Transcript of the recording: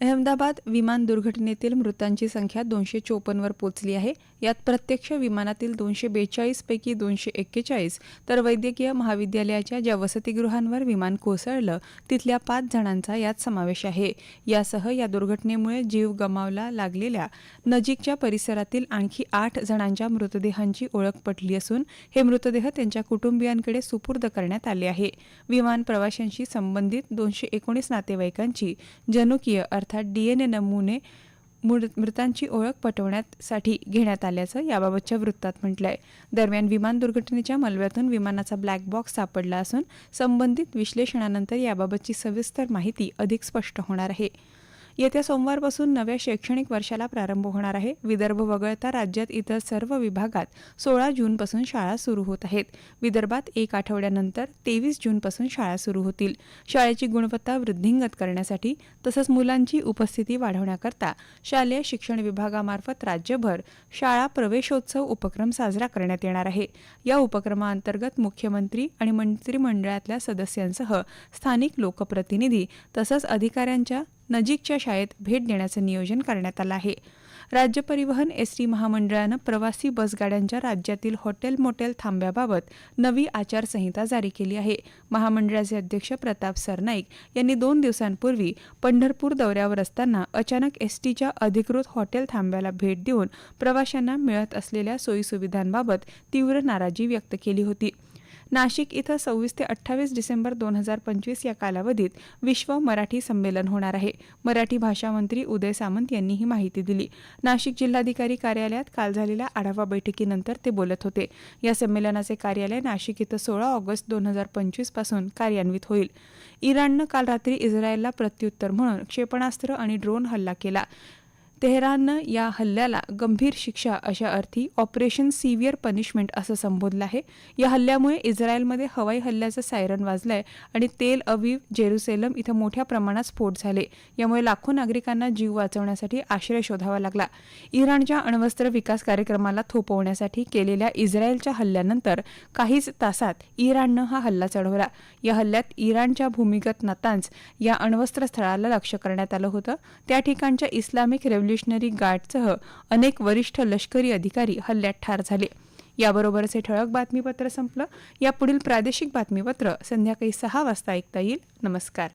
अहमदाबाद विमान दुर्घटनेतील मृतांची संख्या दोनशे चोपन्नवर पोचली आहे. यात प्रत्यक्ष विमानातील दोनशे बेचाळीसपैकी दोनशे एक्केचाळीस तर वैद्यकीय महाविद्यालयाच्या ज्या वसतिगृहांवर विमान कोसळलं तिथल्या पाच जणांचा यात समावेश आहे. यासह या दुर्घटनेमुळे जीव गमावला लागलेल्या नजीकच्या परिसरातील आणखी आठ जणांच्या मृतदेहांची ओळख पटली असून हे मृतदेह त्यांच्या कुटुंबियांकडे सुपूर्द करण्यात आले आहे. विमान प्रवाशांशी संबंधित दोनशे एकोणीस नातेवाईकांची जनुकीय अर्थात डी एन ए नमुने मृ- मृतांची ओळख पटवण्यासाठी घेण्यात आल्याचं याबाबतच्या वृत्तात म्हटलं आहे दरम्यान विमान दुर्घटनेच्या मलब्यातून विमानाचा ब्लॅक बॉक्स सापडला असून संबंधित विश्लेषणानंतर याबाबतची सविस्तर माहिती अधिक स्पष्ट होणार आहे. येत्या सोमवारपासून नव्या शैक्षणिक वर्षाला प्रारंभ होणार आहे. विदर्भ वगळता राज्यात इतर सर्व विभागात सोळा जूनपासून शाळा सुरू होत आहेत. विदर्भात एक आठवड्यानंतर तेवीस जूनपासून शाळा सुरू होतील. शाळेची गुणवत्ता वृद्धिंगत करण्यासाठी तसंच मुलांची उपस्थिती वाढवण्याकरता शालेय शिक्षण विभागामार्फत राज्यभर शाळा प्रवेशोत्सव उपक्रम साजरा करण्यात येणार आहे. या उपक्रमाअंतर्गत मुख्यमंत्री आणि मंत्रिमंडळातल्या सदस्यांसह स्थानिक लोकप्रतिनिधी तसंच अधिकाऱ्यांच्या नजीकच्या शाळेत भेट देण्याचं नियोजन करण्यात आलं आहे. राज्य परिवहन एस टी महामंडळानं प्रवासी बसगाड्यांच्या राज्यातील हॉटेल मोटेल थांब्याबाबत नवी आचारसंहिता जारी केली आहे. महामंडळाचे अध्यक्ष प्रताप सरनाईक यांनी दोन दिवसांपूर्वी पंढरपूर दौऱ्यावर असताना अचानक एस टीच्या अधिकृत हॉटेल थांब्याला भेट देऊन प्रवाशांना मिळत असलेल्या सोयीसुविधांबाबत तीव्र नाराजी व्यक्त केली होती. नाशिक इथं सव्वीस ते अठ्ठावीस डिसेंबर दोन हजार पंचवीस या कालावधीत विश्व मराठी संमेलन होणार आहे. मराठी भाषा मंत्री उदय सामंत यांनी ही माहिती दिली. नाशिक जिल्हाधिकारी कार्यालयात काल झालेल्या आढावा बैठकीनंतर ते बोलत होते. या संमेलनाचे कार्यालय नाशिक इथं सोळा ऑगस्ट दोन हजार पंचवीसपासून कार्यान्वित होईल. इराणनं काल रात्री इस्रायलला प्रत्युत्तर म्हणून क्षेपणास्त्र आणि ड्रोन हल्ला केला. तेहराननं या हल्ल्याला गंभीर शिक्षा अशा अर्थी ऑपरेशन सिव्हिअर पनिशमेंट असं संबोधलं आहे. या हल्ल्यामुळे इस्रायलमध्ये हवाई हल्ल्याचं सायरन वाजलंय आणि तेल अवीव जेरुसेलम इथं मोठ्या प्रमाणात स्फोट झाले. यामुळे लाखो नागरिकांना जीव वाचवण्यासाठी आश्रय शोधावा लागला. इराणच्या अण्वस्त्र विकास कार्यक्रमाला थोपवण्यासाठी केलेल्या इस्रायलच्या हल्ल्यानंतर काहीच तासात इराणनं हा हल्ला चढवला. या हल्ल्यात इराणच्या भूमिगत नतांज या अण्वस्त्र स्थळाला लक्ष्य करण्यात आलं होतं. त्या ठिकाणच्या इस्लामिक रेव्होल्युशनरी गार्डसह अनेक वरिष्ठ लष्करी अधिकारी हल्ल्यात ठार झाले. याबरोबरच हे ठळक बातमीपत्र संपलं. यापुढील प्रादेशिक बातमीपत्र संध्याकाळी सहा वाजता ऐकता येईल. नमस्कार.